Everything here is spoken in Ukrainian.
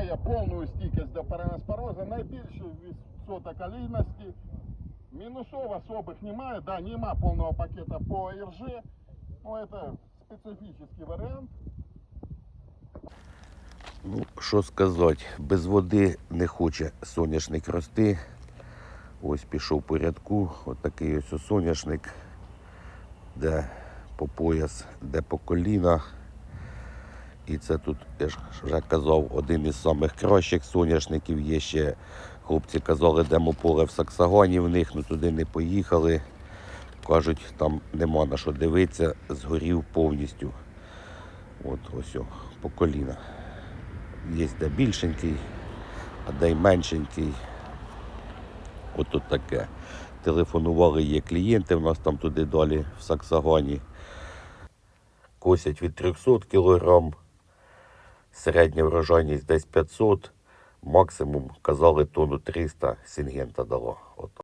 має повну стійкість до переноспорозу, найбільший відсоток калійності. Мінусов особих немає, да, нема повного пакета по РЖ. Ну, это специфический вариант. Ну, що сказати, без води не хоче соняшник рости. Ось пішов по рядку, отакий ось ось соняшник, де по пояс, де по коліна. І це тут, я вже казав, один із самих кращих соняшників. Є ще хлопці казали, демо поле в Саксагані в них, ну туди не поїхали. Кажуть, там нема на що дивитися, згорів повністю. От ось о, по коліна. Є де більшенький, а де й меншенький. От тут таке. Телефонували, є клієнти в нас там туди далі, в Саксагані. Косять від 300 кг, середня врожайність десь 500, максимум казали тонну 300 сінгента дало. От.